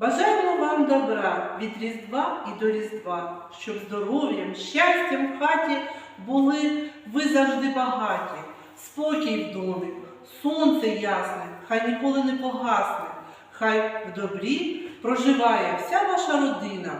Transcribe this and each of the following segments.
Бажаємо вам добра від Різдва і до Різдва, щоб здоров'ям, щастям в хаті були ви завжди багаті, спокій в домі, сонце ясне, хай ніколи не погасне, хай в добрі проживає вся ваша родина.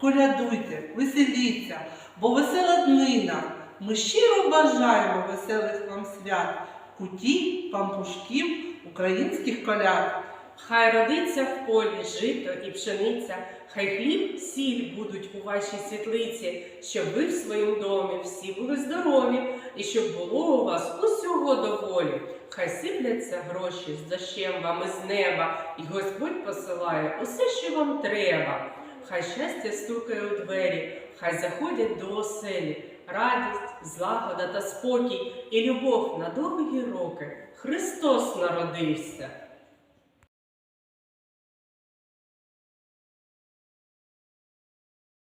Колядуйте, веселіться, бо весела днина. Ми щиро бажаємо веселих вам свят, куті, пампушків, українських коляд. Хай родиться в полі жито і пшениця, хай хліб, сіль будуть у вашій світлиці, щоб ви в своїм домі всі були здорові, і щоб було у вас усього доволі. Хай сипляться гроші з дощем вам із неба, і Господь посилає усе, що вам треба. Хай щастя стукає у двері, хай заходять до оселі, радість, злагода та спокій і любов на довгі роки. Христос народився.